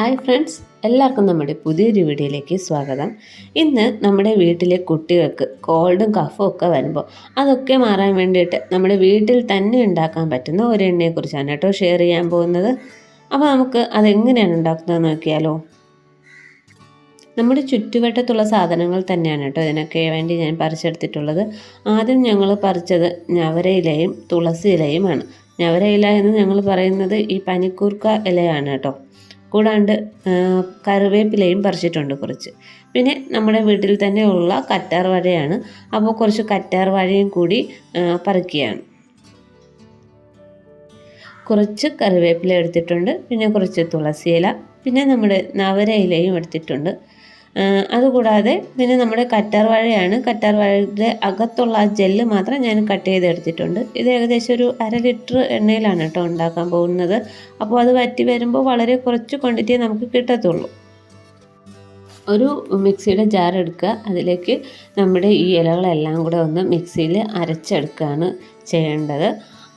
Hi friends എല്ലാവർക്കും നമ്മുടെ പുതിയൊരു വീഡിയോയിലേക്ക് സ്വാഗതം. ഇന്ന് നമ്മുടെ വീട്ടിലെ കുട്ടികൾക്ക് കോൾഡും കഫും ഒക്കെ വരുമ്പോൾ അതൊക്കെ മാറാൻ വേണ്ടിയിട്ട് നമ്മുടെ വീട്ടിൽ തന്നെ ഉണ്ടാക്കാൻ പറ്റുന്ന ഒരു എണ്ണയെക്കുറിച്ചാണ് കേട്ടോ ഷെയർ ചെയ്യാൻ പോകുന്നത്. അപ്പോൾ നമുക്ക് അതെങ്ങനെയാണ് ഉണ്ടാക്കുന്നത് നോക്കിയാലോ. നമ്മുടെ ചുറ്റുവട്ടത്തുള്ള സാധനങ്ങൾ തന്നെയാണ് കേട്ടോ ഇതിനൊക്കെ വേണ്ടി ഞാൻ പറിച്ചെടുത്തിട്ടുള്ളത്. ആദ്യം ഞങ്ങൾ പറിച്ചത് ഞവരയിലയും തുളസി ഇലയുമാണ്. ഞവര ഇല എന്ന് ഞങ്ങൾ പറയുന്നത് ഈ പനിക്കൂർക്ക ഇലയാണ് കേട്ടോ. കൂടാണ്ട് കറിവേപ്പിലയും പറിച്ചിട്ടുണ്ട് കുറച്ച്. പിന്നെ നമ്മുടെ വീട്ടിൽ തന്നെ ഉള്ള കറ്റാർ വാഴയാണ്. അപ്പോൾ കുറച്ച് കറ്റാർ വാഴയും കൂടി പറിക്കുകയാണ്. കുറച്ച് കറിവേപ്പില എടുത്തിട്ടുണ്ട്. പിന്നെ കുറച്ച് തുളസിയില. പിന്നെ നമ്മുടെ നവര ഇലയും എടുത്തിട്ടുണ്ട്. അതുകൂടാതെ പിന്നെ നമ്മുടെ കറ്റാർ വാഴയാണ്. കറ്റാർ വാഴയുടെ അകത്തുള്ള ആ ജെല്ല് മാത്രം ഞാൻ കട്ട് ചെയ്തെടുത്തിട്ടുണ്ട്. ഇത് ഏകദേശം ഒരു അര ലിറ്റർ എണ്ണയിലാണ് കേട്ടോ ഉണ്ടാക്കാൻ പോകുന്നത്. അപ്പോൾ അത് വറ്റി വരുമ്പോൾ വളരെ കുറച്ച് ക്വാണ്ടിറ്റിയെ നമുക്ക് കിട്ടത്തുള്ളൂ. ഒരു മിക്സിയുടെ ജാർ എടുക്കുക. അതിലേക്ക് നമ്മുടെ ഈ ഇലകളെല്ലാം കൂടെ ഒന്ന് മിക്സിയിൽ അരച്ചെടുക്കുകയാണ് ചെയ്യേണ്ടത്.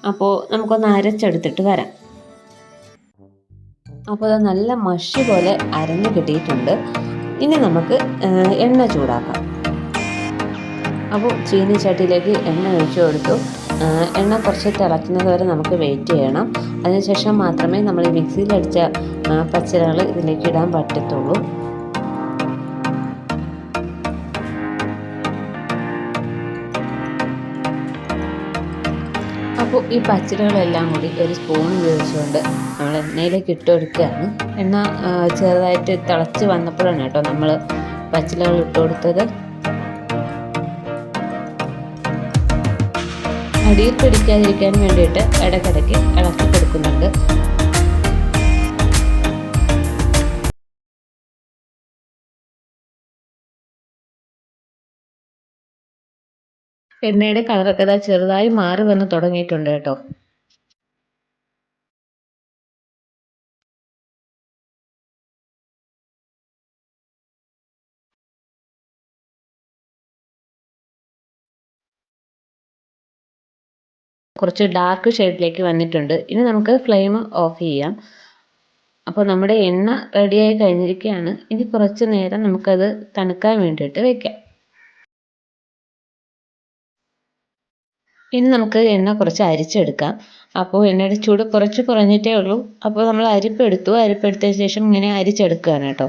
അപ്പോൾ നമുക്കൊന്ന് അരച്ചെടുത്തിട്ട് വരാം. അപ്പോൾ അത് നല്ല മഷി പോലെ അരഞ്ഞു കിട്ടിയിട്ടുണ്ട്. ഇനി നമുക്ക് എണ്ണ ചൂടാക്കാം. അപ്പോൾ ചീനി ചട്ടിയിലേക്ക് എണ്ണ ഒഴിച്ചു കൊടുത്തു. എണ്ണ കുറച്ച് തിളയ്ക്കുന്നത് വരെ നമുക്ക് വെയിറ്റ് ചെയ്യണം. അതിനുശേഷം മാത്രമേ നമ്മൾ മിക്സിയിലടിച്ച പച്ചരകൾ ഇതിലേക്ക് ഇടാൻ പറ്റത്തുള്ളൂ. അപ്പോൾ ഈ പച്ചരികളെല്ലാം കൂടി ഒരു സ്പൂൺ ഉപയോഗിച്ചുകൊണ്ട് നമ്മൾ എണ്ണയിലേക്ക് ഇട്ട് കൊടുക്കുകയാണ്. എണ്ണ ചെറുതായിട്ട് തിളച്ച് വന്നപ്പോഴാണ് കേട്ടോ നമ്മൾ പച്ചിലകൾ ഇട്ട് കൊടുത്തത്. അടിയിൽ പിടിക്കാതിരിക്കാൻ വേണ്ടിയിട്ട് ഇടയ്ക്കിടയ്ക്ക് ഇളക്കി കൊടുക്കുന്നുണ്ട്. എണ്ണയുടെ കളറൊക്കെ ചെറുതായി മാറി വന്ന് തുടങ്ങിയിട്ടുണ്ട് കേട്ടോ. കുറച്ച് ഡാർക്ക് ഷെയ്ഡിലേക്ക് വന്നിട്ടുണ്ട്. ഇനി നമുക്ക് ഫ്ലെയിം ഓഫ് ചെയ്യാം. അപ്പോൾ നമ്മുടെ എണ്ണ റെഡിയായി കഴിഞ്ഞിരിക്കുകയാണ്. ഇനി കുറച്ച് നേരം നമുക്കത് തണുക്കാൻ വേണ്ടിയിട്ട് വെക്കാം. ഇനി നമുക്ക് എണ്ണ കുറച്ച് അരിച്ചെടുക്കാം. അപ്പോൾ എണ്ണയുടെ ചൂട് കുറച്ച് കുറഞ്ഞിട്ടേ ഉള്ളൂ. അപ്പോൾ നമ്മൾ അരിപ്പെടുത്തു അരിപ്പെടുത്തതിന് ശേഷം ഇങ്ങനെ അരിച്ചെടുക്കുകയാണ് കേട്ടോ.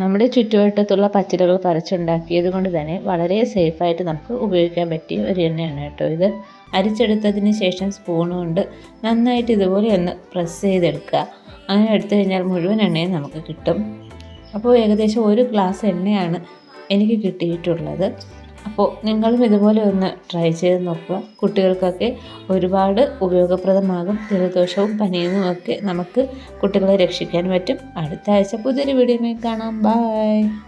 നമ്മുടെ ചുറ്റുവട്ടത്തുള്ള പച്ചിലകൾ പറിച്ചുണ്ടാക്കിയത് കൊണ്ട് തന്നെ വളരെ സേഫായിട്ട് നമുക്ക് ഉപയോഗിക്കാൻ പറ്റിയ ഒരു എണ്ണയാണ് കേട്ടോ ഇത്. അരിച്ചെടുത്തതിന് ശേഷം സ്പൂൺ കൊണ്ട് നന്നായിട്ട് ഇതുപോലെ ഒന്ന് പ്രസ് ചെയ്തെടുക്കുക. അങ്ങനെ എടുത്തു കഴിഞ്ഞാൽ മുഴുവൻ എണ്ണയും നമുക്ക് കിട്ടും. അപ്പോൾ ഏകദേശം ഒരു ഗ്ലാസ് എണ്ണയാണ് എനിക്ക് കിട്ടിയിട്ടുള്ളത്. അപ്പോൾ നിങ്ങളും ഇതുപോലെ ഒന്ന് ട്രൈ ചെയ്ത് നോക്കുക. കുട്ടികൾക്കൊക്കെ ഒരുപാട് ഉപയോഗപ്രദമാകും. ജലദോഷവും പനിയും ഒക്കെ നമുക്ക് കുട്ടികളെ രക്ഷിക്കാൻ പറ്റും. അടുത്ത ആഴ്ച പുതിയൊരു വീഡിയോയിൽ കാണാം. ബൈ